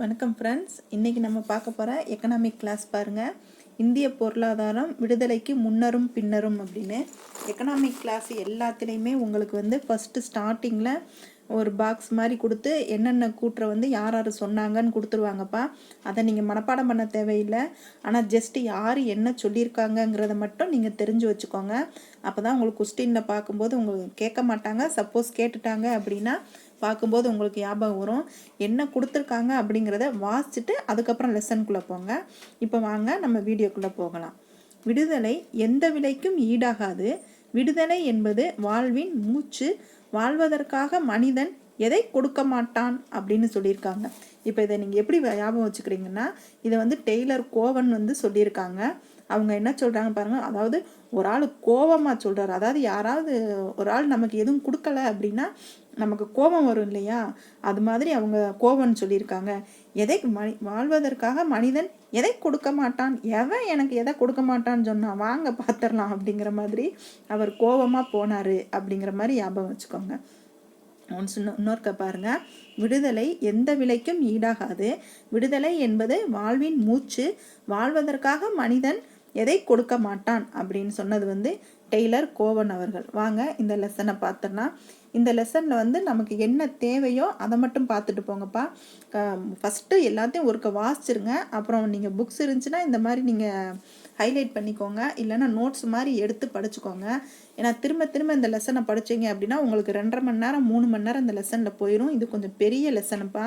வணக்கம் ஃப்ரெண்ட்ஸ் இன்றைக்கி நம்ம பார்க்க போகிற எக்கனாமிக் கிளாஸ் பாருங்கள் இந்திய பொருளாதாரம் விடுதலைக்கு முன்னரும் பின்னரும் அப்படின்னு. எக்கனாமிக் கிளாஸ் எல்லாத்துலேயுமே உங்களுக்கு வந்து ஃபஸ்ட்டு ஸ்டார்டிங்கில் ஒரு பாக்ஸ் மாதிரி கொடுத்து என்னென்ன கூட்டுற வந்து யார் யார் சொன்னாங்கன்னு கொடுத்துருவாங்கப்பா. அதை நீங்கள் மனப்பாடம் பண்ண தேவையில்லை. ஆனால் ஜஸ்ட்டு யார் என்ன சொல்லியிருக்காங்கங்கிறத மட்டும் நீங்கள் தெரிஞ்சு வச்சுக்கோங்க. அப்போ தான் உங்களுக்கு கொஸ்டினில் பார்க்கும்போது உங்களுக்கு கேட்க மாட்டாங்க சப்போஸ் கேட்டுட்டாங்க அப்படின்னா பார்க்கும்போது உங்களுக்கு ஞாபகம் வரும். என்ன கொடுத்துருக்காங்க அப்படிங்கிறத வாசிச்சுட்டு அதுக்கப்புறம் லெசனுக்குள்ளே போங்க. இப்போ வாங்க நம்ம வீடியோக்குள்ளே போகலாம். விடுதலை எந்த விலைக்கும் ஈடாகாது. விடுதலை என்பது வாழ்வின் மூச்சு. வாழ்வதற்காக மனிதன் எதை கொடுக்க மாட்டான் அப்படின்னு சொல்லியிருக்காங்க. இப்போ இதை நீங்கள் எப்படி ஞாபகம் வச்சுக்கிறீங்கன்னா இதை வந்து டெய்லர் கோவன் வந்து சொல்லியிருக்காங்க. அவங்க என்ன சொல்கிறாங்க பாருங்கள் அதாவது ஒரு ஆள் கோவமாக சொல்கிறாரு அதாவது யாராவது ஒரு ஆள் நமக்கு எதுவும் கொடுக்கல அப்படின்னா நமக்கு கோபம் வரும் இல்லையா? அது மாதிரி அவங்க கோபம்னு சொல்லியிருக்காங்க. எதை மனி வாழ்வதற்காக மனிதன் எதை கொடுக்க மாட்டான்? எவன் எனக்கு எதை கொடுக்க மாட்டான்னு சொன்னான் வாங்க பார்த்துடலாம் அப்படிங்கிற மாதிரி அவர் கோபமாக போனார் அப்படிங்கிற மாதிரி ஞாபகம் வச்சுக்கோங்க. ஒன்று இன்னொருக்க பாருங்க. விடுதலை எந்த விலைக்கும் ஈடாகாது. விடுதலை என்பது வாழ்வின் மூச்சு. வாழ்வதற்காக மனிதன் எதை கொடுக்க மாட்டான் அப்படின்னு சொன்னது வந்து டெய்லர் கோவன் அவர்கள். வாங்க இந்த லெசனை பார்த்தோன்னா இந்த லெசனில் வந்து நமக்கு என்ன தேவையோ அதை மட்டும் பார்த்துட்டு போங்கப்பா. ஃபஸ்ட்டு எல்லாத்தையும் ஒருக்க வாசிச்சிருங்க. அப்புறம் நீங்கள் புக்ஸ் இருந்துச்சுன்னா இந்த மாதிரி நீங்கள் ஹைலைட் பண்ணிக்கோங்க. இல்லைன்னா நோட்ஸ் மாதிரி எடுத்து படிச்சுக்கோங்க. ஏன்னா திரும்ப திரும்ப இந்த லெசனை படித்தீங்க அப்படின்னா உங்களுக்கு ரெண்டரை மணி நேரம் மூணு மணி நேரம் இந்த லெசனில் போயிடும் இது கொஞ்சம் பெரிய லெசனுப்பா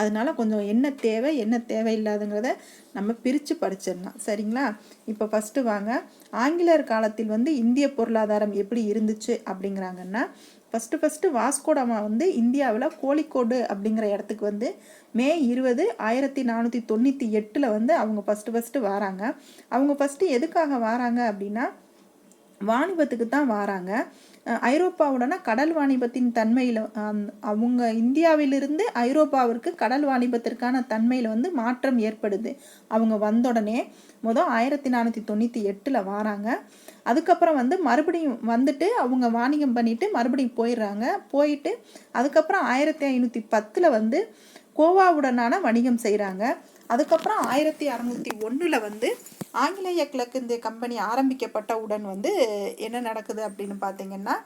அதனால கொஞ்சம் என்ன தேவை என்ன தேவையில்லாதுங்கிறத நம்ம பிரித்து படிச்சிடலாம். சரிங்களா? இப்போ ஃபஸ்ட்டு வாங்க. ஆங்கிலேயர் காலத்தில் வந்து இந்திய பொருளாதாரம் எப்படி இருந்துச்சு அப்படிங்கிறாங்கன்னா ஃபஸ்ட்டு ஃபஸ்ட்டு வாஸ்கோடமா வந்து இந்தியாவில் கோழிக்கோடு அப்படிங்கிற இடத்துக்கு வந்து மே இருபது ஆயிரத்தி நானூற்றி தொண்ணூற்றி எட்டில் வந்து அவங்க ஃபஸ்ட்டு ஃபஸ்ட்டு வராங்க. அவங்க ஃபஸ்ட்டு எதுக்காக வராங்க அப்படின்னா வாணிபத்துக்கு தான் வராங்க. ஐரோப்பாவுடனா கடல் வாணிபத்தின் தன்மையில் அவங்க இந்தியாவிலிருந்து ஐரோப்பாவிற்கு கடல் வாணிபத்திற்கான தன்மையில் வந்து மாற்றம் ஏற்படுது. அவங்க வந்தோடனே மொதல் ஆயிரத்தி நானூற்றி தொண்ணூற்றி எட்டில் வராங்க. அதுக்கப்புறம் வந்து மறுபடியும் வந்துட்டு அவங்க வாணிகம் பண்ணிட்டு மறுபடியும் போயிடுறாங்க. போயிட்டு அதுக்கப்புறம் ஆயிரத்தி ஐநூற்றி பத்தில் வந்து கோவாவுடனான வணிகம் செய்கிறாங்க அதுக்கப்புறம் ஆயிரத்தி அறநூற்றி ஒன்றில் வந்து ஆங்கிலேய கிழக்கிந்திய கம்பெனி ஆரம்பிக்கப்பட்ட உடன் வந்து என்ன நடக்குது அப்படின்னு பார்த்தீங்கன்னா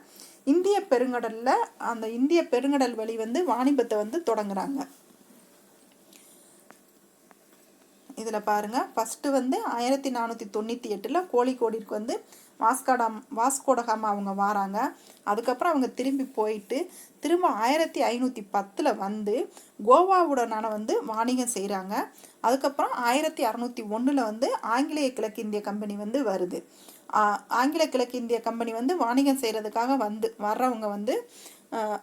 இந்திய பெருங்கடலில் அந்த இந்திய பெருங்கடல் வழி வந்து வாணிபத்தை வந்து தொடங்குறாங்க. இதில் பாருங்கள் ஃபஸ்ட்டு வந்து ஆயிரத்தி நானூற்றி தொண்ணூற்றி எட்டில் கோழிக்கோடிற்கு வந்து வாஸ்காடாம் வாஸ்கோடகாமா அவங்க வராங்க. அதுக்கப்புறம் அவங்க திரும்பி போயிட்டு திரும்ப ஆயிரத்தி ஐநூற்றி பத்தில் வந்து கோவாவுடனான வந்து வாணிகம் செய்கிறாங்க அதுக்கப்புறம் ஆயிரத்தி அறநூற்றி ஒன்றில் வந்து ஆங்கிலேய கிழக்கிந்திய கம்பெனி வந்து வருது. ஆங்கில கிழக்கிந்திய கம்பெனி வந்து வாணிகம் செய்கிறதுக்காக வந்து வர்றவங்க வந்து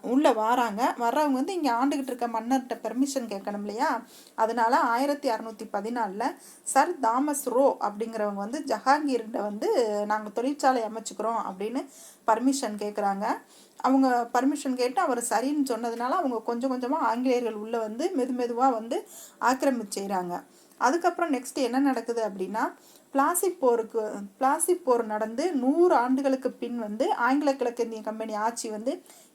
உள்ளே வராங்க. வர்றவங்க வந்து இங்கே ஆண்டுகிட்டு இருக்க மன்னர்கிட்ட பெர்மிஷன் கேட்கணும் இல்லையா? அதனால ஆயிரத்தி அறநூற்றி பதினாலில் சர் தாமஸ் ரோ அப்படிங்கிறவங்க வந்து ஜஹாங்கீர்கிட்ட வந்து நாங்கள் தொழிற்சாலை அமைச்சுக்கிறோம் அப்படின்னு பர்மிஷன் கேட்குறாங்க அவங்க பர்மிஷன் கேட்டு அவர் சரின்னு சொன்னதுனால அவங்க கொஞ்சம் கொஞ்சமாக ஆங்கிலேயர்கள் உள்ளே வந்து மெது மெதுவாக வந்து ஆக்கிரமிச்சுறாங்க அதுக்கப்புறம் நெக்ஸ்ட் என்ன நடக்குது அப்படின்னா பிளாசிக் போருக்கு பிளாசிக் போர் நடந்து நூறு ஆண்டுகளுக்கு பின் வந்து ஆங்கில கிழக்கிந்திய கம்பெனி ஆட்சி வந்து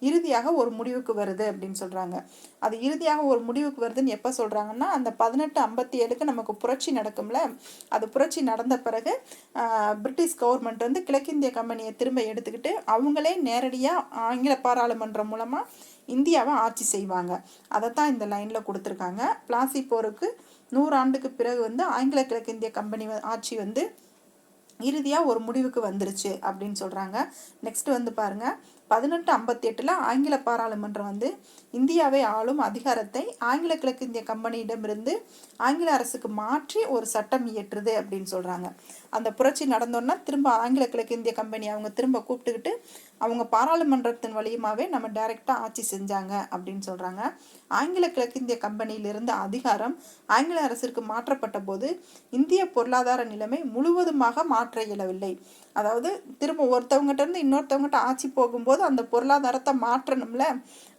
இறுதியாக ஒரு முடிவுக்கு வருது அப்படின்னு சொல்கிறாங்க அது இறுதியாக ஒரு முடிவுக்கு வருதுன்னு எப்போ சொல்கிறாங்கன்னா அந்த பதினெட்டு ஐம்பத்தி ஏழுக்கு நமக்கு புரட்சி நடக்கும்ல. அது புரட்சி நடந்த பிறகு பிரிட்டிஷ் கவர்மெண்ட் வந்து கிழக்கிந்திய கம்பெனியை திரும்ப எடுத்துக்கிட்டு அவங்களே நேரடியாக ஆங்கில பாராளுமன்றம் மூலமாக இந்தியாவை ஆட்சி செய்வாங்க. அதை தான் இந்த லைனில் கொடுத்துருக்காங்க. பிளாசி போருக்கு நூறாண்டுக்கு பிறகு வந்து ஆங்கில கிழக்கிந்திய கம்பெனி ஆட்சி வந்து இறுதியாக ஒரு முடிவுக்கு வந்துருச்சு அப்படின்னு சொல்கிறாங்க நெக்ஸ்ட் வந்து பாருங்கள் பதினெட்டு ஐம்பத்தி எட்டில் ஆங்கில பாராளுமன்றம் வந்து இந்தியாவை ஆளும் அதிகாரத்தை ஆங்கில கிழக்கிந்திய கம்பெனியிடமிருந்து ஆங்கில அரசுக்கு மாற்றி ஒரு சட்டம் இயற்றுது அப்படின்னு சொல்கிறாங்க அந்த புரட்சி நடந்தோன்னா திரும்ப ஆங்கில கிழக்கிந்திய கம்பெனி அவங்க திரும்ப கூப்பிட்டுக்கிட்டு அவங்க பாராளுமன்றத்தின் வழியுமாவே நம்ம டைரெக்டாக ஆட்சி செஞ்சாங்க அப்படின்னு சொல்கிறாங்க ஆங்கில கிழக்கிந்திய கம்பெனியிலிருந்து அதிகாரம் ஆங்கில அரசிற்கு மாற்றப்பட்ட போது இந்திய பொருளாதார நிலைமை முழுவதுமாக மாற்ற இயலவில்லை. அதாவது திரும்ப ஒருத்தவங்ககிட்ட இருந்து இன்னொருத்தவங்ககிட்ட ஆட்சி போகும்போது அந்த பொருளாதாரத்தை மாற்றணும்ல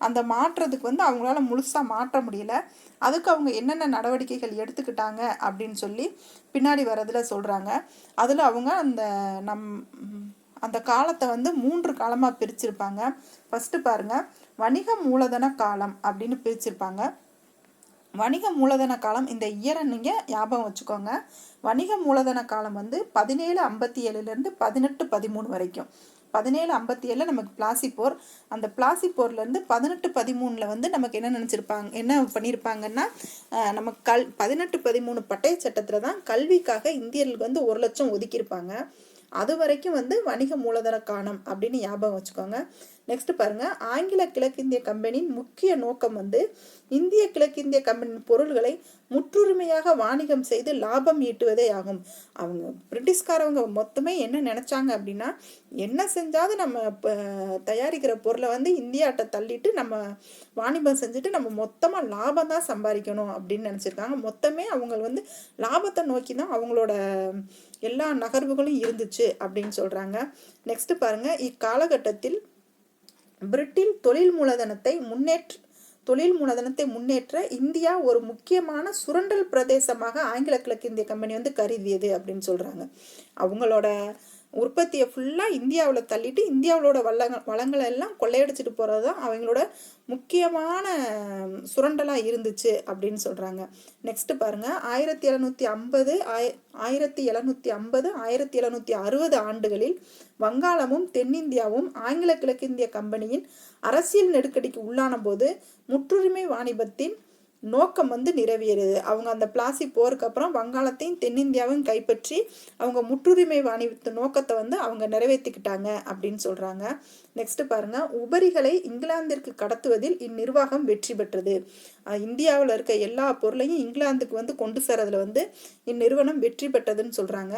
அந்த மாற்றத்துக்கு வந்து அவங்களால முழுசாக மாற்ற முடியல. அதுக்கு அவங்க என்னென்ன நடவடிக்கைகள் எடுத்துக்கிட்டாங்க அப்படின்னு சொல்லி பின்னாடி வரதில் சொல்கிறாங்க அதில் அவங்க அந்த நம் அந்த காலத்தை வந்து மூன்று காலமாக பிரிச்சிருப்பாங்க. ஃபஸ்ட்டு பாருங்கள் வணிக மூலதன காலம் அப்படின்னு பிரிச்சிருப்பாங்க. வணிக மூலதன காலம் இந்த இயரை நீங்கள் ஞாபகம் வச்சுக்கோங்க. வணிக மூலதன காலம் வந்து பதினேழு ஐம்பத்தி ஏழுலேருந்து பதினெட்டு பதிமூணு வரைக்கும். பதினேழு ஐம்பத்தி ஏழில் நமக்கு பிளாசி போர் அந்த பிளாசி போர்லேருந்து பதினெட்டு பதிமூணில் வந்து நமக்கு என்ன நினச்சிருப்பாங்க என்ன பண்ணியிருப்பாங்கன்னா நமக்கு கல் பதினெட்டு பதிமூணு பட்டய சட்டத்தில் தான் கல்விக்காக இந்தியர்களுக்கு வந்து ஒரு லட்சம் ஒதுக்கியிருப்பாங்க. அது வரைக்கும் வந்து வணிக மூலதன காணம் அப்படின்னு ஞாபகம் வச்சுக்கோங்க. நெக்ஸ்ட் பாருங்க. ஆங்கில கிழக்கிந்திய கம்பெனியின் முக்கிய நோக்கம் வந்து இந்திய கிழக்கிந்திய கம்பெனியின் பொருள்களை முற்றுரிமையாக வாணிகம் செய்து லாபம் ஈட்டுவதே ஆகும். அவங்க பிரிட்டிஷ்காரவங்க மொத்தமே என்ன நினைச்சாங்க அப்படின்னா என்ன செஞ்சாவது நம்ம தயாரிக்கிற பொருளை வந்து இந்தியாட்ட தள்ளிட்டு நம்ம வாணிபம் செஞ்சுட்டு நம்ம மொத்தமாக லாபம் தான் சம்பாதிக்கணும் அப்படின்னு நினச்சிருக்காங்க. மொத்தமே அவங்க வந்து லாபத்தை நோக்கி தான் அவங்களோட எல்லா நகர்வுகளும் இருந்துச்சு அப்படின்னு சொல்கிறாங்க நெக்ஸ்ட் பாருங்க. இக்காலகட்டத்தில் பிரிட்டில் தொழில் மூலதனத்தை முன்னேற்ற தொழில் மூலதனத்தை முன்னேற்ற இந்தியா ஒரு முக்கியமான சுரண்டல் பிரதேசமாக ஆங்கில கிழக்கிந்திய கம்பெனி வந்து கருதியது அப்படின்னு சொல்கிறாங்க அவங்களோட உற்பத்தியை ஃபுல்லாக இந்தியாவில் தள்ளிட்டு இந்தியாவிலோட வள்ளங்க வளங்களை எல்லாம் கொள்ளையடிச்சிட்டு போகிறது தான் அவங்களோட முக்கியமான சுரண்டலாக இருந்துச்சு அப்படின்னு சொல்கிறாங்க நெக்ஸ்ட் பாருங்கள் ஆயிரத்தி எழுநூற்றி ஐம்பது ஆய ஆயிரத்தி எழுநூற்றி ஐம்பது ஆயிரத்தி எழுநூற்றி அறுபது ஆண்டுகளில் வங்காளமும் தென்னிந்தியாவும் ஆங்கில கிழக்கிந்திய கம்பெனியின் அரசியல் நெருக்கடிக்கு உள்ளான போது முற்றுரிமை வாணிபத்தின் நோக்கம் வந்து நிறைவேறுது. அவங்க அந்த பிளாசி போருக்கு அப்புறம் வங்காளத்தையும் தென்னிந்தியாவையும் கைப்பற்றி அவங்க முற்றுரிமை வாணிபத்து நோக்கத்தை வந்து அவங்க நிறைவேற்றிக்கிட்டாங்க அப்படின்னு சொல்கிறாங்க நெக்ஸ்ட் பாருங்க. உபரிகளை இங்கிலாந்திற்கு கடத்துவதில் இந்நிர்வாகம் வெற்றி பெற்றது. இந்தியாவில் இருக்க எல்லா பொருளையும் இங்கிலாந்துக்கு வந்து கொண்டு சேர்றதுல வந்து இந்நிறுவனம் வெற்றி பெற்றதுன்னு சொல்கிறாங்க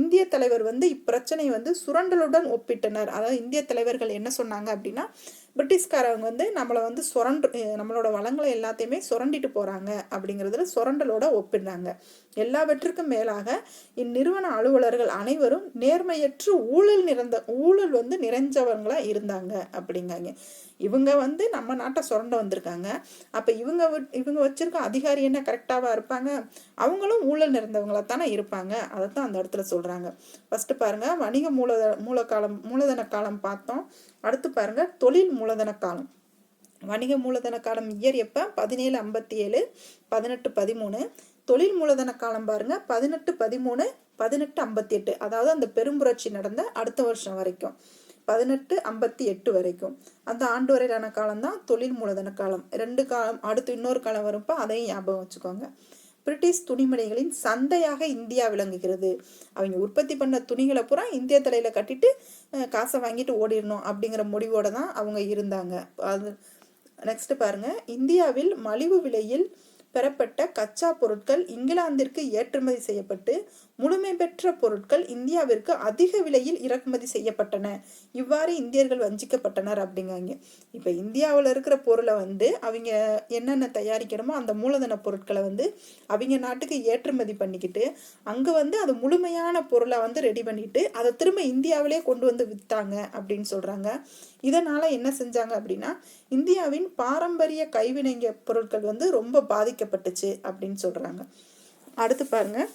இந்திய தலைவர் வந்து இப்பிரச்சனையை வந்து சுரண்டலுடன் ஒப்பிட்டனர். அதாவது இந்திய தலைவர்கள் என்ன சொன்னாங்க அப்படின்னா பிரிட்டிஷ்காரவங்க வந்து நம்மளை வந்து சுரண்டு நம்மளோட வளங்களை எல்லாத்தையுமே சுரண்டிட்டு போகிறாங்க அப்படிங்கிறதுல சுரண்டலோட ஒப்பிடுறாங்க. எல்லாவற்றுக்கும் மேலாக இந்நிறுவன அலுவலர்கள் அனைவரும் நேர்மையற்று ஊழல் நிறைந்த ஊழல் வந்து நிறைஞ்சவங்களா இருந்தாங்க அப்படிங்காங்க. இவங்க வந்து நம்ம நாட்டை சுரண்ட வந்திருக்காங்க. அப்போ இவங்க விட்- இவங்க வச்சிருக்க அதிகாரி என்ன கரெக்டாவா இருப்பாங்க? அவங்களும் ஊழல் நிறைந்தவங்களா தானே இருப்பாங்க? அதை தான் அந்த இடத்துல சொல்கிறாங்க ஃபஸ்ட்டு பாருங்க வணிக மூலத மூலக்காலம் மூலதன காலம் பார்த்தோம். அடுத்து பாருங்க தொழில் மூலதன காலம். வணிக மூலதன காலம் இயர் எப்போ? பதினேழு ஐம்பத்தி ஏழு பதினெட்டு பதிமூணு. தொழில் மூலதன காலம் பாருங்க. பதினெட்டு பதிமூணு பதினெட்டு ஐம்பத்தி எட்டு அதாவது அந்த பெரும்புரட்சி நடந்த அடுத்த வருஷம் வரைக்கும். பதினெட்டு ஐம்பத்தி எட்டு வரைக்கும். அந்த ஆண்டு வரையிலான காலம் தான் தொழில் மூலதன காலம். ரெண்டு காலம் அடுத்து இன்னொரு காலம் வரும்ப்போ அதையும் ஞாபகம் வச்சுக்கோங்க. பிரிட்டிஷ் துணிமணிகளின் சந்தையாக இந்தியா விளங்குகிறது. அவங்க உற்பத்தி பண்ண துணிகளை பூரா இந்திய தலையில கட்டிட்டு காசை வாங்கிட்டு ஓடிடணும் அப்படிங்கிற முடிவோட தான் அவங்க இருந்தாங்க. அது நெக்ஸ்ட் பாருங்க. இந்தியாவில் மலிவு விலையில் பெறப்பட்ட கச்சா பொருட்கள் இங்கிலாந்திற்கு ஏற்றுமதி செய்யப்பட்டு முழுமை பெற்ற பொருட்கள் இந்தியாவிற்கு அதிக விலையில் இறக்குமதி செய்யப்பட்டன. இவ்வாறு இந்தியர்கள் வஞ்சிக்கப்பட்டனர் அப்படிங்காங்க இப்போ இந்தியாவில் இருக்கிற பொருளை வந்து அவங்க என்னென்ன தயாரிக்கணுமோ அந்த மூலதன பொருட்களை வந்து அவங்க நாட்டுக்கு ஏற்றுமதி பண்ணிக்கிட்டு அங்கே வந்து அது முழுமையான பொருளை வந்து ரெடி பண்ணிட்டு அதை திரும்ப இந்தியாவிலே கொண்டு வந்து விற்றாங்க அப்படின்னு சொல்கிறாங்க இதனால் என்ன செஞ்சாங்க அப்படின்னா இந்தியாவின் பாரம்பரிய கைவினைங்க பொருட்கள் வந்து ரொம்ப பாதிக்கப்பட்டுச்சு அப்படின்னு சொல்கிறாங்க அடுத்து பாருங்கள்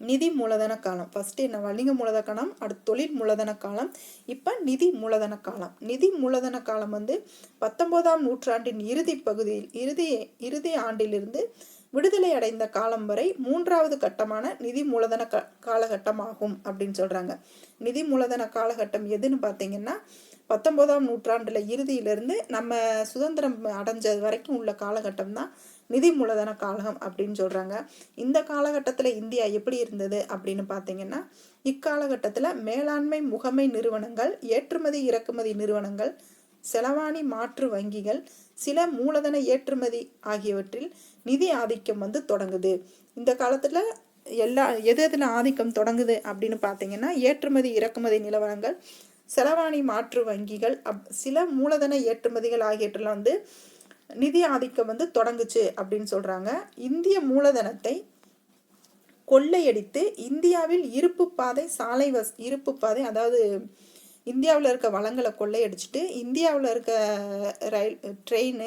நிதி மூலதன காலம். ஃபஸ்ட்டு என்ன? வணிக மூலதன காலம் அடுத்து தொழில் மூலதன காலம். இப்போ நிதி மூலதன காலம். நிதி மூலதன காலம் வந்து பத்தொன்பதாம் நூற்றாண்டின் இறுதி பகுதியில் இறுதி இறுதி ஆண்டிலிருந்து விடுதலை அடைந்த காலம் வரை மூன்றாவது கட்டமான நிதி மூலதன க காலகட்டமாகும் அப்படின்னு சொல்கிறாங்க நிதி மூலதன காலகட்டம் எதுன்னு பார்த்தீங்கன்னா பத்தொன்பதாம் நூற்றாண்டுல இறுதியிலிருந்து நம்ம சுதந்திரம் அடைஞ்சது வரைக்கும் உள்ள காலகட்டம் தான் நிதி மூலதன காலகம் அப்படின்னு சொல்கிறாங்க இந்த காலகட்டத்தில் இந்தியா எப்படி இருந்தது அப்படின்னு பார்த்தீங்கன்னா இக்காலகட்டத்தில் மேலாண்மை முகமை நிறுவனங்கள் ஏற்றுமதி இறக்குமதி நிறுவனங்கள் செலவாணி மாற்று வங்கிகள் சில மூலதன ஏற்றுமதி ஆகியவற்றில் நிதி ஆதிக்கம் வந்து தொடங்குது. இந்த காலத்தில் எல்லா எது எதில் ஆதிக்கம் தொடங்குது அப்படின்னு பார்த்தீங்கன்னா ஏற்றுமதி இறக்குமதி நிலவரங்கள் செலவாணி மாற்று வங்கிகள் அப் சில மூலதன ஏற்றுமதிகள் ஆகியவற்றில் வந்து நிதி ஆதிக்கம் வந்து தொடங்குச்சு அப்படின்னு சொல்கிறாங்க இந்திய மூலதனத்தை கொள்ளையடித்து இந்தியாவில் இருப்பு பாதை சாலை வஸ் இருப்பு பாதை அதாவது இந்தியாவில் இருக்க வளங்களை கொள்ளையடிச்சிட்டு இந்தியாவில் இருக்க ரயில் ட்ரெயின்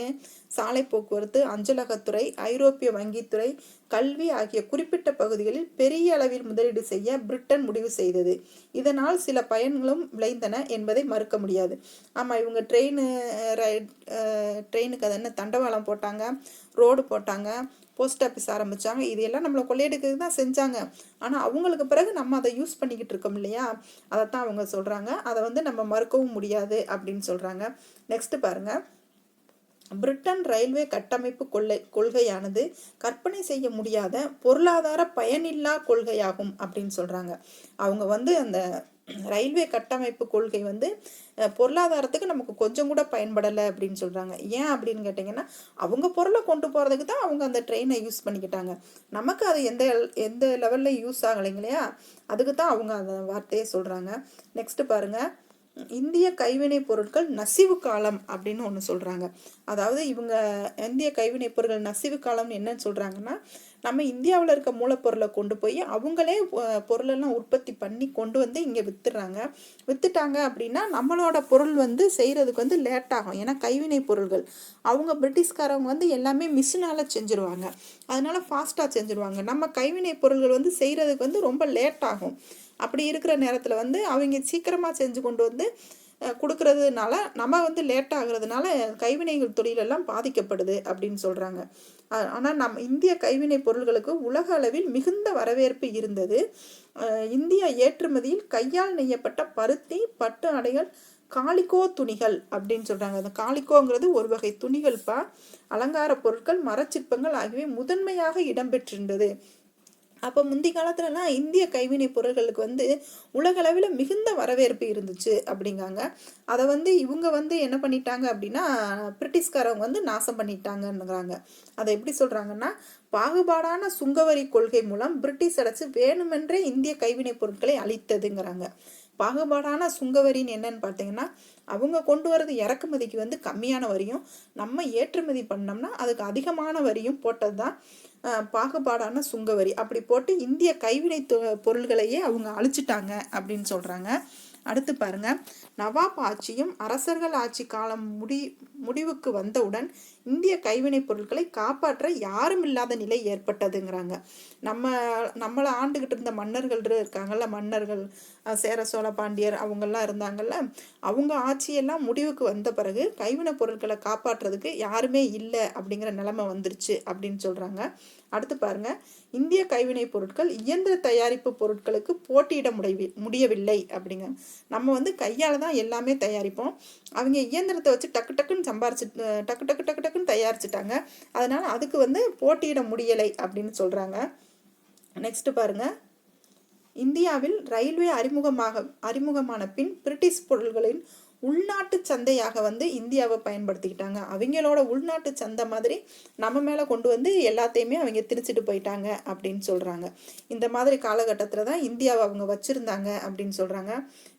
சாலை போக்குவரத்து அஞ்சலகத்துறை ஐரோப்பிய வங்கித்துறை கல்வி ஆகிய குறிப்பிட்ட பகுதிகளில் பெரிய அளவில் முதலீடு செய்ய பிரிட்டன் முடிவு செய்தது. இதனால் சில பயன்களும் விளைந்தன என்பதை மறுக்க முடியாது. ஆமாம் இவங்க ட்ரெயின் ட்ரெயினுக்கு அது என்ன தண்டவாளம் போட்டாங்க ரோடு போட்டாங்க போஸ்ட் ஆஃபீஸ் ஆரம்பித்தாங்க இதையெல்லாம் நம்மளை கொள்ளையெடுக்கிறது தான் செஞ்சாங்க. ஆனால் அவங்களுக்கு பிறகு நம்ம அதை யூஸ் பண்ணிக்கிட்டு இருக்கோம் இல்லையா? அதைத்தான் அவங்க சொல்கிறாங்க அதை வந்து நம்ம மறுக்கவும் முடியாது அப்படின்னு சொல்கிறாங்க நெக்ஸ்ட்டு பாருங்கள் பிரிட்டன் ரயில்வே கட்டமைப்பு கொள்ளை கொள்கையானது கற்பனை செய்ய முடியாத பொருளாதார பயனில்லா கொள்கையாகும் அப்படின்னு சொல்கிறாங்க அவங்க வந்து அந்த ரயில்வே கட்டமைப்பு கொள்கை வந்து பொருளாதாரத்துக்கு நமக்கு கொஞ்சம் கூட பயன்படலை அப்படின்னு சொல்கிறாங்க ஏன் அப்படின்னு கேட்டிங்கன்னா அவங்க பொருளை கொண்டு போகிறதுக்கு தான் அவங்க அந்த ட்ரெயினை யூஸ் பண்ணிக்கிட்டாங்க. நமக்கு அது எந்த எந்த லெவலில் யூஸ் ஆகலைங்க இல்லையா? அதுக்கு தான் அவங்க அந்த வார்த்தையை சொல்கிறாங்க நெக்ஸ்ட்டு பாருங்கள் இந்திய கைவினை பொருட்கள் நசிவு காலம் அப்படின்னு ஒன்று சொல்கிறாங்க அதாவது இவங்க இந்திய கைவினை பொருட்கள் நசிவு காலம்னு என்னன்னு சொல்கிறாங்கன்னா நம்ம இந்தியாவில் இருக்க மூலப்பொருளை கொண்டு போய் அவங்களே பொருளெல்லாம் உற்பத்தி பண்ணி கொண்டு வந்து இங்கே வித்துடுறாங்க வித்துட்டாங்க அப்படின்னா நம்மளோட பொருள் வந்து செய்கிறதுக்கு வந்து லேட் ஆகும். ஏன்னா கைவினை பொருள்கள். அவங்க பிரிட்டிஷ்காரவங்க வந்து எல்லாமே மிஷினால் செஞ்சுருவாங்க. அதனால் ஃபாஸ்ட்டாக செஞ்சுருவாங்க. நம்ம கைவினை பொருள்கள் வந்து செய்கிறதுக்கு வந்து ரொம்ப லேட் ஆகும். அப்படி இருக்கிற நேரத்தில் வந்து அவங்க சீக்கிரமாக செஞ்சு கொண்டு வந்து கொடுக்கறதுனால நம்ம வந்து லேட் ஆகுறதுனால கைவினைகள் தொழிலெல்லாம் பாதிக்கப்படுது அப்படின்னு சொல்கிறாங்க ஆனால் நம் இந்திய கைவினை பொருள்களுக்கு உலக அளவில் மிகுந்த வரவேற்பு இருந்தது. இந்திய ஏற்றுமதியில் கையால் நெய்யப்பட்ட பருத்தி பட்டு அடைகள் காலிக்கோ துணிகள் அப்படின்னு சொல்கிறாங்க அந்த காலிக்கோங்கிறது ஒரு வகை துணிகள்ப்பா அலங்கார பொருட்கள் மரச்சிற்பங்கள் ஆகியவை முதன்மையாக இடம்பெற்றிருந்தது. அப்போ முந்தி காலத்துலலாம் இந்திய கைவினை பொருள்களுக்கு வந்து உலகளவில் மிகுந்த வரவேற்பு இருந்துச்சு அப்படிங்காங்க. அதை வந்து இவங்க வந்து என்ன பண்ணிட்டாங்க அப்படின்னா பிரிட்டிஷ்காரவங்க வந்து நாசம் பண்ணிட்டாங்கன்னுங்கிறாங்க. அதை எப்படி சொல்கிறாங்கன்னா பாகுபாடான சுங்கவரி கொள்கை மூலம் பிரிட்டிஷ் அரசு வேணுமென்றே இந்திய கைவினை பொருட்களை அழித்ததுங்கிறாங்க. பாகுபாடான சுங்கவரின்னு என்னன்னு பார்த்தீங்கன்னா அவங்க கொண்டு வரது இறக்குமதிக்கு வந்து கம்மியான வரியும் நம்ம ஏற்றுமதி பண்ணோம்னா அதுக்கு அதிகமான வரியும் போட்டது தான் பாகுபாடான சுங்கவரி. அப்படி போட்டு இந்திய கைவினை பொருள்களையே அவங்க அழிச்சிட்டாங்க அப்படின்னு சொல்கிறாங்க அடுத்து பாருங்க. நவாப் ஆட்சியும் அரசர்கள் ஆட்சி காலம் முடி முடிவுக்கு வந்தவுடன் இந்திய கைவினைப் பொருட்களை காப்பாற்ற யாரும் இல்லாத நிலை ஏற்பட்டதுங்கிறாங்க. நம்ம நம்மளை ஆண்டுகிட்டு இருந்த மன்னர்கள் இருக்காங்கல்ல மன்னர்கள் சேர சோழ பாண்டியர் அவங்கெல்லாம் இருந்தாங்கல்ல அவங்க ஆட்சியெல்லாம் முடிவுக்கு வந்த பிறகு கைவினைப் பொருட்களை காப்பாற்றுறதுக்கு யாருமே இல்லை அப்படிங்கிற நிலைமை வந்துருச்சு அப்படின்னு சொல்கிறாங்க அடுத்து பாருங்க. இந்திய கைவினைப் பொருட்கள் இயந்திர தயாரிப்பு பொருட்களுக்கு போட்டியிட முடிவி முடியவில்லை அப்படிங்க. நம்ம வந்து கையால் தான் எல்லாமே தயாரிப்போம். அவங்க இயந்திரத்தை வச்சு டக்கு டக்குன்னு சம்பாரிச்சு டக்கு டக்கு டக்கு டக்குன்னு தயாரிச்சிட்டாங்க. அதனால் அதுக்கு வந்து போட்டியிட முடியலை அப்படின்னு சொல்கிறாங்க நெக்ஸ்ட் பாருங்கள் இந்தியாவில் ரயில்வே அறிமுகமாக அறிமுகமான பின் பிரிட்டிஷ் பொருள்களின் உள்நாட்டு சந்தையாக வந்து இந்தியாவை பயன்படுத்திக்கிட்டாங்க. அவங்களோட உள்நாட்டு சந்தை மாதிரி நம்ம மேலே கொண்டு வந்து எல்லாத்தையுமே அவங்க திரிச்சிட்டு போயிட்டாங்க அப்படின்னு சொல்கிறாங்க இந்த மாதிரி காலகட்டத்தில் தான் இந்தியாவை அவங்க வச்சுருந்தாங்க அப்படின்னு சொல்கிறாங்க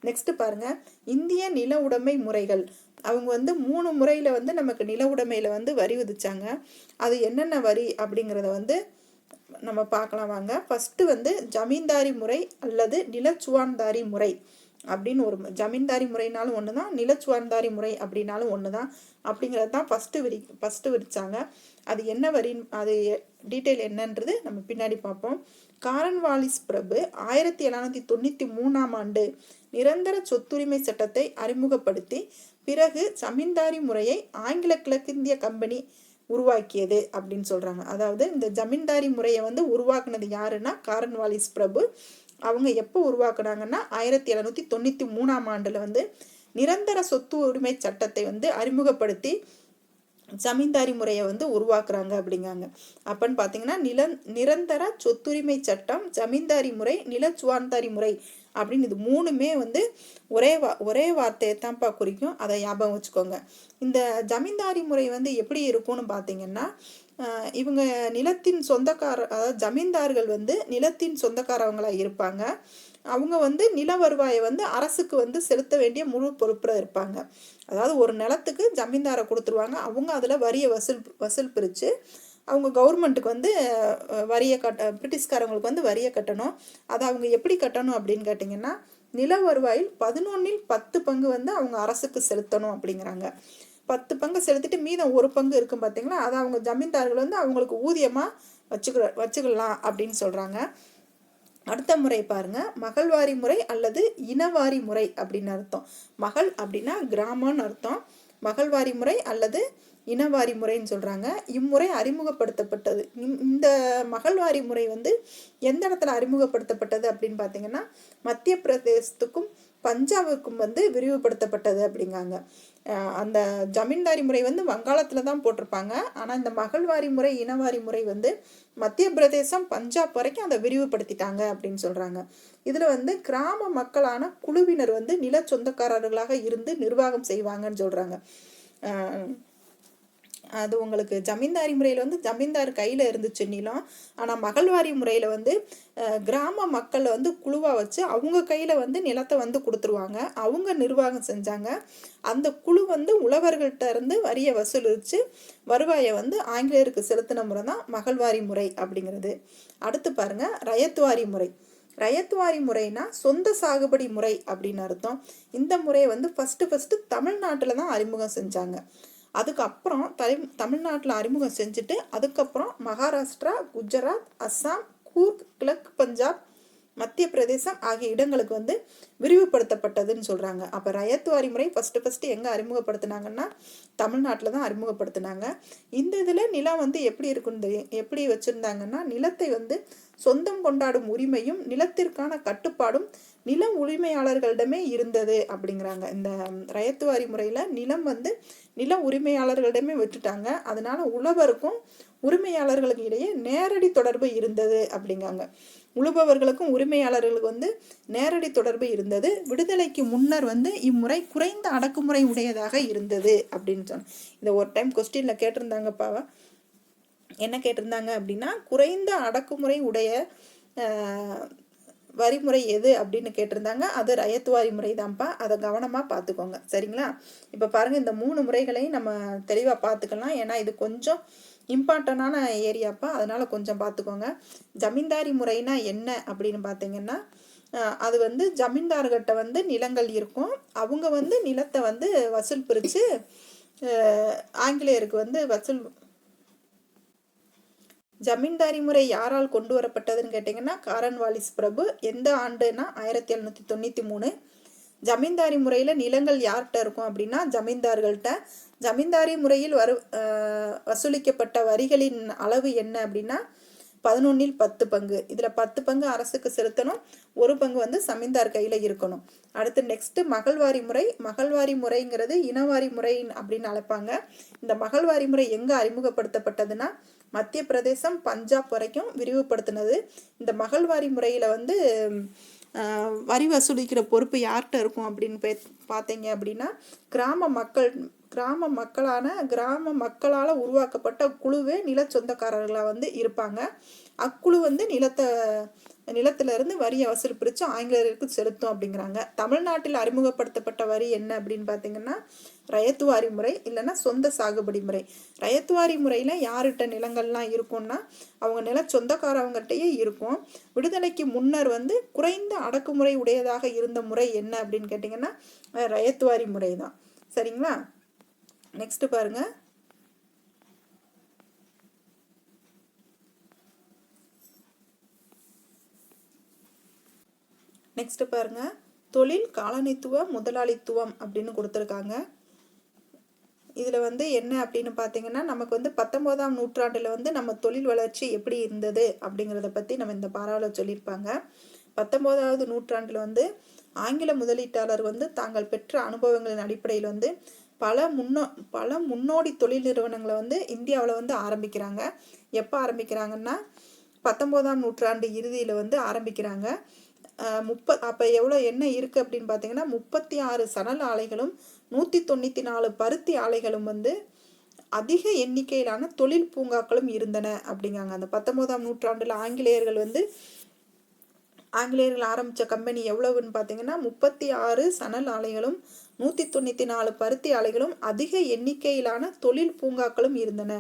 நெக்ஸ்ட் பாருங்கள் இந்திய நில உடைமை முறைகள். அவங்க வந்து மூணு முறையில் வந்து நமக்கு நில உடைமையில் வந்து வரி விதிச்சாங்க. அது என்னென்ன வரி அப்படிங்கிறத வந்து நம்ம பார்க்கலாம் வாங்க. ஃபஸ்ட்டு வந்து ஜமீன்தாரி முறை அல்லது நிலச்சுவான்தாரி முறை. அப்படின்னு ஒரு ஜமீன்தாரி முறைனாலும் ஒன்று தான் நிலச்சுவார்ந்தாரி முறை அப்படின்னாலும் ஒன்று தான் அப்படிங்கிறது தான் ஃபஸ்ட்டு விரி ஃபஸ்ட்டு விரிச்சாங்க அது என்ன வரி அது டீட்டெயில் என்னன்றது நம்ம பின்னாடி பார்ப்போம். காரன்வாலிஸ் பிரபு ஆயிரத்தி எழுநூற்றி தொண்ணூற்றி மூணாம் ஆண்டு நிரந்தர சொத்துரிமை சட்டத்தை அறிமுகப்படுத்தி பிறகு ஜமீன்தாரி முறையை ஆங்கில கிழக்கிந்திய கம்பெனி உருவாக்கியது அப்படின்னு சொல்கிறாங்க அதாவது இந்த ஜமீன்தாரி முறையை வந்து உருவாக்குனது யாருன்னா காரன்வாலிஸ் பிரபு. அவங்க எப்போ உருவாக்குனாங்கன்னா ஆயிரத்தி எழுநூற்றி தொண்ணூற்றி மூணாம் ஆண்டில் வந்து நிரந்தர சொத்து உரிமை சட்டத்தை வந்து அறிமுகப்படுத்தி ஜமீன்தாரி முறையை வந்து உருவாக்குறாங்க அப்படிங்காங்க. அப்பன்னு பார்த்தீங்கன்னா நில நிரந்தர சொத்துரிமை சட்டம் ஜமீன்தாரி முறை நிலச்சுவான்தாரி முறை அப்படின்னு இது மூணுமே வந்து ஒரே வா ஒரே வார்த்தையை தான்ப்பா குறிக்கும். அதை ஞாபகம் வச்சுக்கோங்க. இந்த ஜமீன்தாரி முறை வந்து எப்படி இருக்கும்னு பார்த்தீங்கன்னா இவங்க நிலத்தின் சொந்தக்கார அதாவது ஜமீன்தார்கள் வந்து நிலத்தின் சொந்தக்காரவங்களாக இருப்பாங்க. அவங்க வந்து நில வருவாயை வந்து அரசுக்கு வந்து செலுத்த வேண்டிய முழு பொறுப்பில் இருப்பாங்க. அதாவது ஒரு நிலத்துக்கு ஜமீன்தாரை கொடுத்துருவாங்க. அவங்க அதில் வரியை வசூல் வசூல் பிரித்து அவங்க கவர்மெண்ட்டுக்கு வந்து வரியை கட்ட பிரிட்டிஷ்காரங்களுக்கு வந்து வரியை கட்டணும். அதை அவங்க எப்படி கட்டணும் அப்படின்னு கேட்டிங்கன்னா நில வருவாயில் பதினொன்றில் பத்து பங்கு வந்து அவங்க அரசுக்கு செலுத்தணும் அப்படிங்கிறாங்க. பத்து பங்கு செலுத்திட்டு மீதம் ஒரு பங்கு இருக்கும் பார்த்தீங்களா அதை அவங்க ஜமீன்தார்கள் வந்து அவங்களுக்கு ஊதியமாக வச்சுக்கிற வச்சுக்கலாம் அப்படின்னு சொல்கிறாங்க அடுத்த முறை பாருங்க. மகள்வாரி முறை அல்லது இனவாரி முறை அப்படின்னு அர்த்தம். மகள் அப்படின்னா கிராமம்னு அர்த்தம். மகள்வாரி முறை அல்லது இனவாரி முறைன்னு சொல்கிறாங்க இம்முறை அறிமுகப்படுத்தப்பட்டது. இம்- இந்த மகள்வாரி முறை வந்து எந்த இடத்துல அறிமுகப்படுத்தப்பட்டது அப்படின்னு பார்த்தீங்கன்னா மத்திய பிரதேசத்துக்கும் பஞ்சாபுக்கும் வந்து விரிவுபடுத்தப்பட்டது அப்படிங்காங்க. அந்த ஜமீன்தாரி முறை வந்து வங்காளத்தில் தான் போட்டிருப்பாங்க. ஆனால் இந்த மகள்வாரி முறை இனவாரி முறை வந்து மத்திய பிரதேசம் பஞ்சாப் வரைக்கும் அதை விரிவுபடுத்திட்டாங்க அப்படின்னு சொல்கிறாங்க இதில் வந்து கிராம மக்களான குழுவினர் வந்து நில சொந்தக்காரர்களாக இருந்து நிர்வாகம் செய்வாங்கன்னு சொல்கிறாங்க அது உங்களுக்கு ஜமீன்தாரி முறையில் வந்து ஜமீன்தார் கையில் இருந்துச்சு நிலம் ஆனால் மகள்வாரி முறையில் வந்து கிராம மக்களை வந்து குழுவாக வச்சு அவங்க கையில் வந்து நிலத்தை வந்து கொடுத்துருவாங்க. அவங்க நிர்வாகம் செஞ்சாங்க. அந்த குழு வந்து உழவர்கள்ட்ட இருந்து வரியை வசூலித்து வருவாயை வந்து ஆங்கிலேயருக்கு செலுத்தின முறை தான் மகள்வாரி முறை அப்படிங்கிறது. அடுத்து பாருங்கள் ரயத்வாரி முறை. ரயத்துவாரி முறைனா சொந்த சாகுபடி முறை அப்படின்னு அர்த்தம். இந்த முறையை வந்து ஃபஸ்ட்டு ஃபஸ்ட்டு தமிழ்நாட்டில் தான் அறிமுகம் செஞ்சாங்க. அதுக்கப்புறம் தலை தமிழ்நாட்டில் அறிமுகம் செஞ்சுட்டு அதுக்கப்புறம் மகாராஷ்டிரா குஜராத் அஸ்ஸாம் கூர்க் கிழக்கு பஞ்சாப் மத்திய பிரதேசம் ஆகிய இடங்களுக்கு வந்து விரிவுபடுத்தப்பட்டதுன்னு சொல்கிறாங்க அப்போ ரயத்துவாரி முறை ஃபஸ்ட்டு ஃபஸ்ட்டு எங்கே அறிமுகப்படுத்துனாங்கன்னா தமிழ்நாட்டில் தான் அறிமுகப்படுத்தினாங்க. இந்த இதில் நிலம் வந்து எப்படி இருக்குன்னு தெரியும் எப்படி வச்சுருந்தாங்கன்னா நிலத்தை வந்து சொந்தம் கொண்டாடும் உரிமையும் நிலத்திற்கான கட்டுப்பாடும் நில உரிமையாளர்களிடமே இருந்தது அப்படிங்கிறாங்க. இந்த ரயத்துவாரி முறையில் நிலம் வந்து நில உரிமையாளர்களிடமே விட்டுட்டாங்க. அதனால உழவருக்கும் உரிமையாளர்களுக்கு இடையே நேரடி தொடர்பு இருந்தது அப்படிங்காங்க உழுபவர்களுக்கும் உரிமையாளர்களுக்கு வந்து நேரடி தொடர்பு இருந்தது. விடுதலைக்கு முன்னர் வந்து இம்முறை குறைந்த அடக்குமுறை உடையதாக இருந்தது அப்படின்னு சொன்னேன் இதை ஒரு டைம் கொஸ்டினில் கேட்டிருந்தாங்கப்பா என்ன கேட்டிருந்தாங்க அப்படின்னா குறைந்த அடக்குமுறை உடைய வரிமுறை எது அப்படின்னு கேட்டிருந்தாங்க. அது ரயத்துவாரி முறை தான்ப்பா அதை கவனமாக பார்த்துக்கோங்க. சரிங்களா? இப்போ பாருங்கள் இந்த மூணு முறைகளையும் நம்ம தெளிவாக பார்த்துக்கலாம். ஏன்னா இது கொஞ்சம் இம்பார்ட்டண்டான ஏரியாப்பா. அதனால் கொஞ்சம் பார்த்துக்கோங்க ஜமீன்தாரி முறைனா என்ன அப்படின்னு பார்த்தீங்கன்னா அது வந்து ஜமீன்தார்கிட்ட வந்து நிலங்கள் இருக்கும். அவங்க வந்து நிலத்தை வந்து வசூல் பிரித்து ஆங்கிலேயருக்கு வந்து வசூல் ஜமீன்தாரி முறை யாரால் கொண்டு வரப்பட்டதுன்னு கேட்டிங்கன்னா காரன்வாலிஸ் பிரபு. எந்த ஆண்டுனா ஆயிரத்தி எழுநூற்றி தொண்ணூற்றி மூணு. ஜமீன்தாரி முறையில் நிலங்கள் யார்கிட்ட இருக்கும் அப்படின்னா ஜமீன்தார்கள்ட்ட ஜமீன்தாரி முறையில் வரு வசூலிக்கப்பட்ட வரிகளின் அளவு என்ன அப்படின்னா பதினொன்னில் பத்து பங்கு. இதில் பத்து பங்கு அரசுக்கு செலுத்தணும் ஒரு பங்கு வந்து சமீந்தார் கையில் இருக்கணும். அடுத்து நெக்ஸ்ட்டு மகள்வாரி முறை. மகள்வாரி முறைங்கிறது இனவாரி முறை அப்படின்னு அழைப்பாங்க. இந்த மகள்வாரி முறை எங்கே அறிமுகப்படுத்தப்பட்டதுன்னா மத்திய பிரதேசம் பஞ்சாப் வரைக்கும் விரிவுபடுத்தினது. இந்த மகள்வாரி முறையில் வந்து வரி வசூலிக்கிற பொறுப்பு யார்கிட்ட இருக்கும் அப்படின்னு பார்த்தீங்க அப்படின்னா கிராம மக்கள் கிராம மக்களான கிராம மக்களால் உருவாக்கப்பட்ட குழுவே நில சொந்தக்காரர்களாக வந்து இருப்பாங்க. அக்குழு வந்து நிலத்தை நிலத்திலிருந்து வரியை வசூல் பிரித்து ஆங்கிலேயருக்கு செலுத்தும் அப்படிங்கிறாங்க. தமிழ்நாட்டில் அறிமுகப்படுத்தப்பட்ட வரி என்ன அப்படின்னு பார்த்தீங்கன்னா ரயத்துவாரி முறை இல்லைன்னா சொந்த சாகுபடி முறை. ரயத்துவாரி முறையில் யார்கிட்ட நிலங்கள்லாம் இருக்கும்னா அவங்க நில சொந்தக்காரவங்ககிட்டயே இருக்கும். விடுதலைக்கு முன்னர் வந்து குறைந்த அடக்குமுறை உடையதாக இருந்த முறை என்ன அப்படின்னு கேட்டிங்கன்னா ரயத்துவாரி முறை தான் சரிங்களா? நெக்ஸ்ட் பாருங்க. நெக்ஸ்ட் பாருங்க. தொழில் காலனித்துவ முதலாளித்துவம் அப்படின்னு கொடுத்துருக்காங்க. இதில் வந்து என்ன அப்படின்னு பார்த்தீங்கன்னா நமக்கு வந்து பத்தொம்போதாம் நூற்றாண்டில் வந்து நம்ம தொழில் வளர்ச்சி எப்படி இருந்தது அப்படிங்கிறத பற்றி நம்ம இந்த பாராவில் சொல்லியிருப்பாங்க. பத்தொம்போதாவது நூற்றாண்டில் வந்து ஆங்கில முதலீட்டாளர் வந்து தாங்கள் பெற்ற அனுபவங்களின் அடிப்படையில் வந்து பல முன்னோ பல முன்னோடி தொழில் நிறுவனங்களை வந்து இந்தியாவில் வந்து ஆரம்பிக்கிறாங்க. எப்போ ஆரம்பிக்கிறாங்கன்னா பத்தொம்போதாம் நூற்றாண்டு இறுதியில் வந்து ஆரம்பிக்கிறாங்க. முப்ப அப்போ எவ்வளோ என்ன இருக்குது அப்படின்னு பார்த்தீங்கன்னா முப்பத்தி ஆறு சணல் ஆலைகளும் நூற்றி தொண்ணூற்றி நாலு பருத்தி ஆலைகளும் வந்து அதிக எண்ணிக்கையிலான தொழில் பூங்காக்களும் இருந்தன அப்படிங்காங்க. அந்த பத்தொம்போதாம் நூற்றாண்டில் ஆங்கிலேயர்கள் வந்து ஆங்கிலேயர்கள் ஆரம்பித்த கம்பெனி எவ்வளவுன்னு பார்த்தீங்கன்னா முப்பத்தி ஆறு சணல் ஆலைகளும் நூற்றி தொண்ணூற்றி நாலு பருத்தி ஆலைகளும் அதிக எண்ணிக்கையிலான தொழில் பூங்காக்களும் இருந்தன.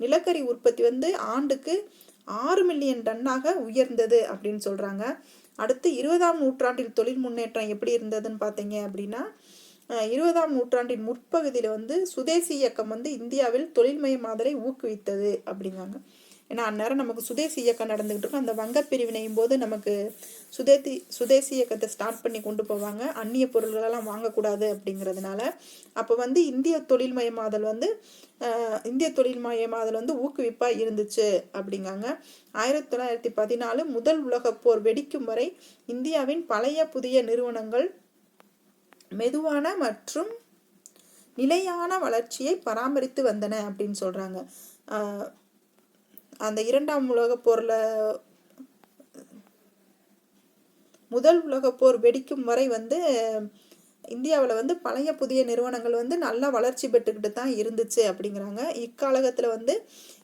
நிலக்கரி உற்பத்தி வந்து ஆண்டுக்கு ஆறு மில்லியன் டன்னாக உயர்ந்தது அப்படின்னு சொல்கிறாங்க அடுத்து இருபதாம் நூற்றாண்டில் தொழில் முன்னேற்றம் எப்படி இருந்ததுன்னு பார்த்தீங்க அப்படின்னா இருபதாம் நூற்றாண்டின் முற்பகுதியில் வந்து சுதேசி இயக்கம் வந்து இந்தியாவில் தொழில்மயமாதலை ஊக்குவித்தது அப்படிங்காங்க ஏன்னா அந்நேரம் நமக்கு சுதேசி இயக்கம் நடந்துகிட்டு இருக்கும். அந்த வங்க பிரிவினையும் போது நமக்கு சுதேசி சுதேசி இயக்கத்தை ஸ்டார்ட் பண்ணி கொண்டு போவாங்க. அந்நிய பொருள்களெல்லாம் வாங்கக்கூடாது அப்படிங்கிறதுனால. அப்போ வந்து இந்திய தொழில்மயமாதல் வந்து இந்திய தொழில்மயமாதல் வந்து ஊக்குவிப்பாக இருந்துச்சு அப்படிங்காங்க. ஆயிரத்தி தொள்ளாயிரத்தி பதினாலு முதல் உலகப் போர் வெடிக்கும் வரை இந்தியாவின் பழைய புதிய நிறுவனங்கள் மெதுவான மற்றும் நிலையான வளர்ச்சியை பராமரித்து வந்தன அப்படின்னு சொல்கிறாங்க அந்த இரண்டாம் உலகப் போரில் முதல் உலகப்போர் வெடிக்கும் வரை வந்து இந்தியாவில் வந்து பழைய புதிய நிறுவனங்கள் வந்து நல்லா வளர்ச்சி பெற்றுக்கிட்டு தான் இருந்துச்சு அப்படிங்கிறாங்க. இக்காலகத்தில் வந்து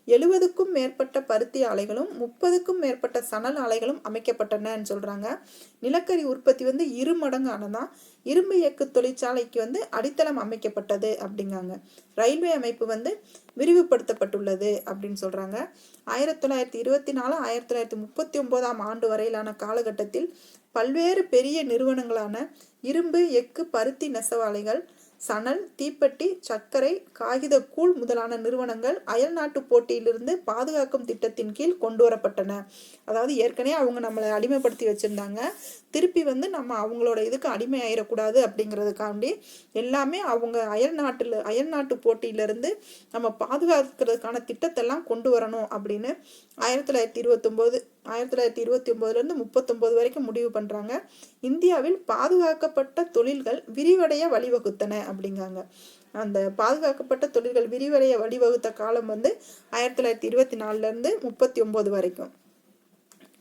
எழுபதுக்கும் மேற்பட்ட பருத்தி ஆலைகளும் முப்பதுக்கும் மேற்பட்ட சணல் ஆலைகளும் அமைக்கப்பட்டனன்னு சொல்கிறாங்க நிலக்கரி உற்பத்தி வந்து இரு மடங்கானதான் இரும்பு இயக்கு தொழிற்சாலைக்கு வந்து அடித்தளம் அமைக்கப்பட்டது அப்படிங்காங்க. ரயில்வே அமைப்பு வந்து விரிவுபடுத்தப்பட்டுள்ளது அப்படின்னு சொல்கிறாங்க ஆயிரத்தி தொள்ளாயிரத்தி இருபத்தி நாலு ஆயிரத்தி தொள்ளாயிரத்தி முப்பத்தி ஒம்போதாம் ஆண்டு வரையிலான காலகட்டத்தில் பல்வேறு பெரிய நிறுவனங்களான இரும்பு எஃகு பருத்தி நெசவாலைகள் சணல் தீப்பெட்டி சர்க்கரை காகித கூழ் முதலான நிறுவனங்கள் அயல்நாட்டு போட்டியிலிருந்து பாதுகாக்கும் திட்டத்தின் கீழ் கொண்டு வரப்பட்டன. அதாவது ஏற்கனவே அவங்க நம்மளை அடிமைப்படுத்தி வச்சுருந்தாங்க. திருப்பி வந்து நம்ம அவங்களோட இதுக்கு அடிமை ஆயிடக்கூடாது அப்படிங்கிறதுக்காண்டி எல்லாமே அவங்க அயல் நாட்டில் அயல் நாட்டு போட்டியிலேருந்து நம்ம பாதுகாக்கிறதுக்கான திட்டத்தெல்லாம் கொண்டு வரணும் அப்படின்னு ஆயிரத்தி தொள்ளாயிரத்தி இருபத்தொம்போது ஆயிரத்தி தொள்ளாயிரத்தி இருபத்தி ஒம்போதுலேருந்து முப்பத்தொம்போது வரைக்கும் முடிவு பண்ணுறாங்க இந்தியாவில் பாதுகாக்கப்பட்ட தொழில்கள் விரிவடைய வழிவகுத்தன அப்படிங்காங்க. அந்த பாதுகாக்கப்பட்ட தொழில்கள் விரிவடைய வழிவகுத்த காலம் வந்து ஆயிரத்தி தொள்ளாயிரத்தி இருபத்தி நாலுலேருந்து முப்பத்தி ஒம்பது வரைக்கும்.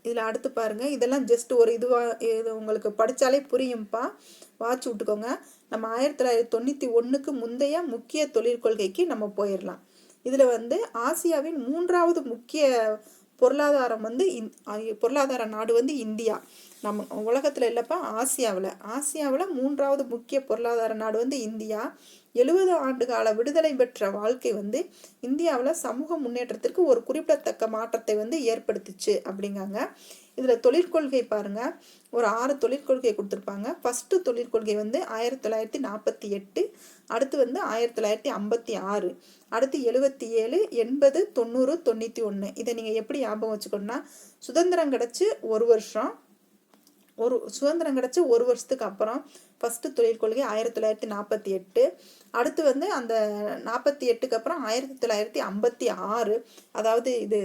இதில் அடுத்து பாருங்க இதெல்லாம் ஜஸ்ட் ஒரு இதுவாக இது உங்களுக்கு படித்தாலே புரியும்ப்பா வாட்ச் விட்டுக்கோங்க. நம்ம ஆயிரத்தி தொள்ளாயிரத்தி தொண்ணூற்றி ஒன்றுக்கு முந்தைய முக்கிய தொழிற்கொள்கைக்கு நம்ம போயிடலாம். இதில் வந்து ஆசியாவின் மூன்றாவது முக்கிய பொருளாதாரம் வந்து இந் பொருளாதார நாடு வந்து இந்தியா. நம்ம உலகத்தில் இல்லைப்பா ஆசியாவில். ஆசியாவில் மூன்றாவது முக்கிய பொருளாதார நாடு வந்து இந்தியா. எழுபது ஆண்டு கால விடுதலை பெற்ற வாழ்க்கை வந்து இந்தியாவில் சமூக முன்னேற்றத்திற்கு ஒரு குறிப்பிடத்தக்க மாற்றத்தை வந்து ஏற்படுத்துச்சு அப்படிங்காங்க. இதில் தொழிற்கொள்கை பாருங்க. ஒரு ஆறு தொழிற்கொள்கை கொடுத்துருப்பாங்க. ஃபஸ்ட்டு தொழிற்கொள்கை வந்து ஆயிரத்தி தொள்ளாயிரத்தி நாற்பத்தி எட்டு அடுத்து வந்து ஆயிரத்தி தொள்ளாயிரத்தி ஐம்பத்தி ஆறு அடுத்து எழுபத்தி ஏழு எண்பது தொண்ணூறு தொண்ணூற்றி ஒன்று இதை நீங்கள் எப்படி ஞாபகம் வச்சுக்கணும்னா சுதந்திரம் கிடச்சி ஒரு வருஷம் ஒரு சுதந்திரம் கிடச்சி ஒரு வருஷத்துக்கு அப்புறம் ஃபஸ்ட்டு தொழில் கொள்கை ஆயிரத்தி தொள்ளாயிரத்தி நாற்பத்தி எட்டு. அடுத்து வந்து அந்த நாற்பத்தி எட்டுக்கு அப்புறம் ஆயிரத்தி தொள்ளாயிரத்தி ஐம்பத்தி ஆறு. அதாவது இது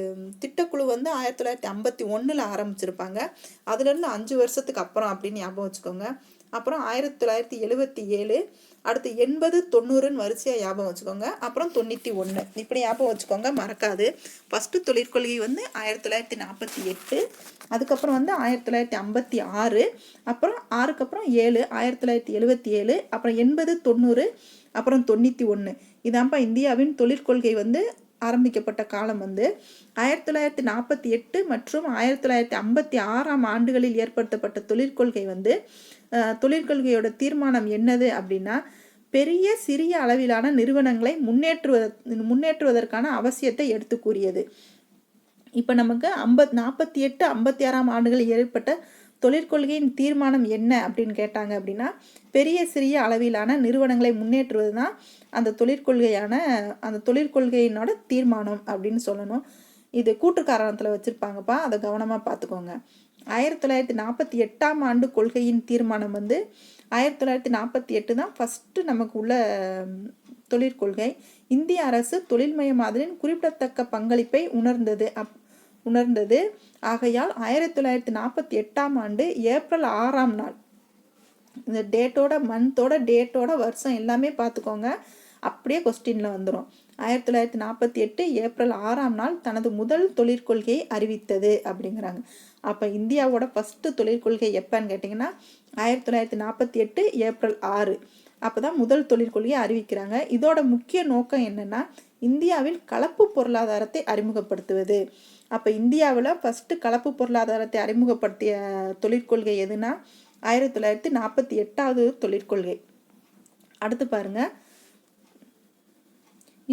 திட்டக்குழு வந்து ஆயிரத்தி தொள்ளாயிரத்தி ஐம்பத்தி ஒன்றில் ஆரம்பிச்சிருப்பாங்க. அதுலேருந்து அஞ்சு வருஷத்துக்கு அப்புறம் அப்படின்னு ஞாபகம் வச்சுக்கோங்க. அப்புறம் ஆயிரத்தி தொள்ளாயிரத்தி எழுபத்தி ஏழு அடுத்து எண்பது தொண்ணூறுன்னு வரிசையாக ஞாபகம் வச்சுக்கோங்க. அப்புறம் தொண்ணூற்றி ஒன்று இப்படி ஞாபகம் வச்சுக்கோங்க மறக்காது. ஃபஸ்ட்டு தொழிற்கொள்கை வந்து ஆயிரத்தி தொள்ளாயிரத்தி நாற்பத்தி எட்டு அதுக்கப்புறம் வந்து ஆயிரத்தி தொள்ளாயிரத்தி ஐம்பத்தி ஆறு அப்புறம் ஆறுக்கு அப்புறம் ஏழு ஆயிரத்தி தொள்ளாயிரத்தி எழுபத்தி ஏழு அப்புறம் எண்பது தொண்ணூறு அப்புறம் தொண்ணூற்றி ஒன்று இதான்ப்பா இந்தியாவின் தொழிற்கொள்கை வந்து ஆரம்பிக்கப்பட்ட காலம் வந்து ஆயிரத்தி தொள்ளாயிரத்தி நாற்பத்தி எட்டு மற்றும் ஆயிரத்தி தொள்ளாயிரத்தி ஐம்பத்தி ஆறாம் ஆண்டுகளில் ஏற்படுத்தப்பட்ட தொழிற்கொள்கை வந்து தொழிற்கொள்கையோட தீர்மானம் என்னது அப்படின்னா பெரிய சிறிய அளவிலான நிறுவனங்களை முன்னேற்றுவத முன்னேற்றுவதற்கான அவசியத்தை எடுத்து கூறியது. இப்போ நமக்கு ஐம்பத் நாற்பத்தி எட்டு ஐம்பத்தி ஆறாம் ஆண்டுகளில் ஏற்பட்ட தொழிற்கொள்கையின் தீர்மானம் என்ன அப்படின்னு கேட்டாங்க அப்படின்னா பெரிய சிறிய அளவிலான நிறுவனங்களை முன்னேற்றுவது தான் அந்த தொழிற்கொள்கையான அந்த தொழிற்கொள்கையினோட தீர்மானம் அப்படின்னு சொல்லணும். இது கூட்டு காரணத்தில் வச்சுருப்பாங்கப்பா. அதை கவனமாக பார்த்துக்கோங்க ஆயிரத்தி தொள்ளாயிரத்தி நாற்பத்தி எட்டாம் ஆண்டு கொள்கையின் தீர்மானம் வந்து ஆயிரத்தி தொள்ளாயிரத்தி நாற்பத்தி எட்டு தான் ஃபஸ்ட்டு நமக்கு உள்ள தொழிற்கொள்கை இந்திய அரசு தொழில்மயமாதலின் குறிப்பிடத்தக்க பங்களிப்பை உணர்ந்தது. அப் உணர்ந்தது. ஆகையால் ஆயிரத்தி தொள்ளாயிரத்தி நாற்பத்தி எட்டாம் ஆண்டு ஏப்ரல் ஆறாம் நாள் இந்த டேட்டோட மந்தோட டேட்டோட வருஷம் எல்லாமே பார்த்துக்கோங்க அப்படியே கொஸ்டினில் வந்துடும் ஆயிரத்தி தொள்ளாயிரத்தி நாற்பத்தி எட்டு ஏப்ரல் ஆறாம் நாள் தனது முதல் தொழிற்கொள்கையை அறிவித்தது அப்படிங்கிறாங்க. அப்போ இந்தியாவோட ஃபஸ்ட்டு தொழிற்கொள்கை எப்போன்னு கேட்டிங்கன்னா ஆயிரத்தி தொள்ளாயிரத்தி நாற்பத்தி எட்டு ஏப்ரல் ஆறு. அப்போ தான் முதல் தொழிற்கொள்கையை அறிவிக்கிறாங்க. இதோட முக்கிய நோக்கம் என்னென்னா இந்தியாவில் கலப்பு பொருளாதாரத்தை அறிமுகப்படுத்துவது. அப்போ இந்தியாவில் ஃபஸ்ட்டு கலப்பு பொருளாதாரத்தை அறிமுகப்படுத்திய தொழிற்கொள்கை எதுனா ஆயிரத்தி தொள்ளாயிரத்தி நாற்பத்தி எட்டாவது தொழிற்கொள்கை. அடுத்து பாருங்க.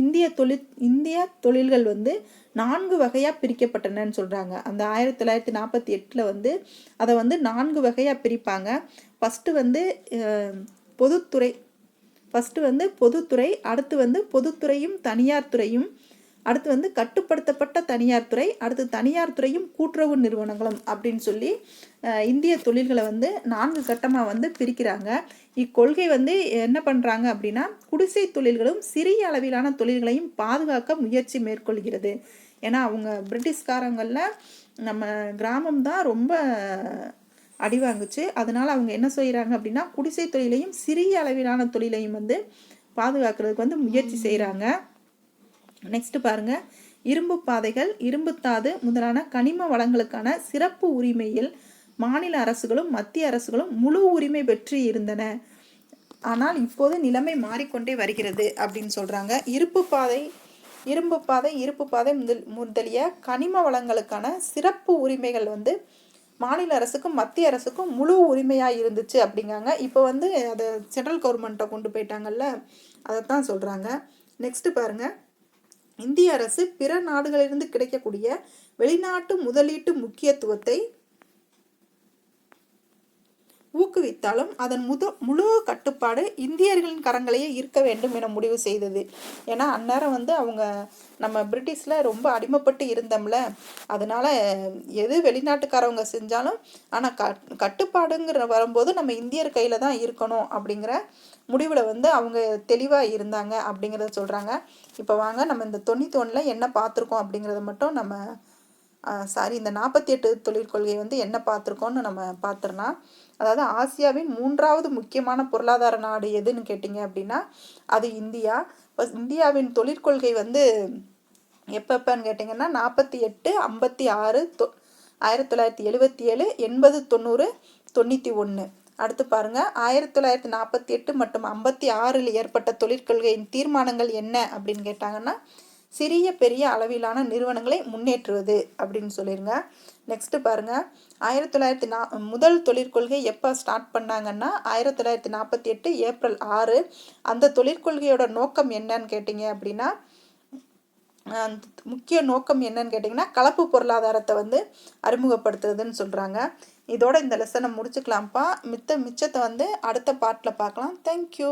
இந்திய தொழில் இந்திய தொழில்கள் வந்து நான்கு வகையாக பிரிக்கப்பட்டனன்னு சொல்கிறாங்க அந்த ஆயிரத்தி தொள்ளாயிரத்தி நாற்பத்தி எட்டில் வந்து அதை வந்து நான்கு வகையாக பிரிப்பாங்க. ஃபஸ்ட்டு வந்து பொதுத்துறை. ஃபஸ்ட்டு வந்து பொதுத்துறை அடுத்து வந்து பொதுத்துறையும் தனியார் துறையும் அடுத்து வந்து கட்டுப்படுத்தப்பட்ட தனியார் துறை அடுத்து தனியார் துறையும் கூட்டுறவு நிறுவனங்களும் அப்படின்னு சொல்லி இந்திய தொழில்களை வந்து நான்கு கட்டமாக வந்து பிரிக்கிறாங்க. இக்கொள்கை வந்து என்ன பண்ணுறாங்க அப்படின்னா குடிசை தொழில்களும் சிறிய அளவிலான தொழில்களையும் பாதுகாக்க முயற்சி மேற்கொள்கிறது. ஏன்னா அவங்க பிரிட்டிஷ்காரங்களில் நம்ம கிராமம் தான் ரொம்ப அடி வாங்குச்சு அதனால் அவங்க என்ன செய்கிறாங்க அப்படின்னா குடிசை தொழிலையும் சிறிய அளவிலான தொழிலையும் வந்து பாதுகாக்கிறதுக்கு வந்து முயற்சி செய்கிறாங்க நெக்ஸ்ட் பாருங்க. இரும்பு பாதைகள் இரும்புத்தாது முதலான கனிம வளங்களுக்கான சிறப்பு உரிமையில் மாநில அரசுகளும் மத்திய அரசுகளும் முழு உரிமை பெற்று இருந்தன. ஆனால் இப்போது நிலைமை மாறிக்கொண்டே வருகிறது அப்படின்னு சொல்றாங்க. இருப்பு பாதை இரும்பு பாதை இருப்பு பாதை முதல் முதலிய கனிம வளங்களுக்கான சிறப்பு உரிமைகள் வந்து மாநில அரசுக்கும் மத்திய அரசுக்கும் முழு உரிமையாக இருந்துச்சு அப்படிங்காங்க. இப்போ வந்து அதை சென்ட்ரல் கவர்மெண்ட்டை கொண்டு போயிட்டாங்கல்ல அதை தான் சொல்கிறாங்க நெக்ஸ்ட்டு பாருங்கள் இந்திய அரசு பிற நாடுகளிலிருந்து கிடைக்கக்கூடிய வெளிநாட்டு முதலீட்டு முக்கியத்துவத்தை ஊக்குவித்தாலும் அதன் முத முழு கட்டுப்பாடு இந்தியர்களின் கரங்களையே இருக்க வேண்டும் என முடிவு செய்தது. ஏன்னா அந்நேரம் வந்து அவங்க நம்ம பிரிட்டிஷில் ரொம்ப அடிமைப்பட்டு இருந்தோம்ல. அதனால் எது வெளிநாட்டுக்காரவங்க செஞ்சாலும் ஆனால் க கட்டுப்பாடுங்கிற வரும்போது நம்ம இந்தியர் கையில் தான் இருக்கணும் அப்படிங்கிற முடிவில் வந்து அவங்க தெளிவாக இருந்தாங்க அப்படிங்கிறத சொல்கிறாங்க இப்போ வாங்க நம்ம இந்த தொண்ணூத்தொன்னில் என்ன பார்த்துருக்கோம் அப்படிங்கிறத மட்டும் நம்ம சாரி இந்த நாற்பத்தி எட்டு தொழிற்கொள்கை வந்து என்ன பார்த்துருக்கோன்னு நம்ம பார்த்துடலாம். அதாவது ஆசியாவின் மூன்றாவது முக்கியமான பொருளாதார நாடு எதுன்னு கேட்டிங்க அப்படின்னா அது இந்தியா. இப்போ இந்தியாவின் தொழிற்கொள்கை வந்து எப்பப்பன்னு கேட்டிங்கன்னா நாற்பத்தி எட்டு ஐம்பத்தி ஆறு தொ ஆயிரத்தி தொள்ளாயிரத்தி எழுபத்தி ஏழு எண்பது தொண்ணூறு தொண்ணூற்றி ஒன்று அடுத்து பாருங்க. ஆயிரத்தி தொள்ளாயிரத்தி நாற்பத்தி எட்டு மற்றும் ஐம்பத்தி ஆறில் ஏற்பட்ட தொழிற்கொள்கையின் தீர்மானங்கள் என்ன அப்படின்னு கேட்டாங்கன்னா சிறிய பெரிய அளவிலான நிறுவனங்களை முன்னேற்றுவது அப்படின்னு சொல்லிடுங்க நெக்ஸ்ட் பாருங்க. ஆயிரத்தி தொள்ளாயிரத்தி நா முதல் தொழிற்கொள்கை எப்போ ஸ்டார்ட் பண்ணாங்கன்னா ஆயிரத்தி தொள்ளாயிரத்தி நாற்பத்தி எட்டு ஏப்ரல் ஆறு. அந்த தொழிற்கொள்கையோட நோக்கம் என்னன்னு கேட்டிங்க அப்படின்னா அந்த முக்கிய நோக்கம் என்னன்னு கேட்டிங்கன்னா கலப்பு பொருளாதாரத்தை வந்து அறிமுகப்படுத்துறதுன்னு சொல்கிறாங்க இதோட இந்த லெசனை முடிச்சுக்கலாம்ப்பா. மித்த மிச்சத்தை வந்து அடுத்த பாட்டில் பார்க்கலாம். தேங்க்யூ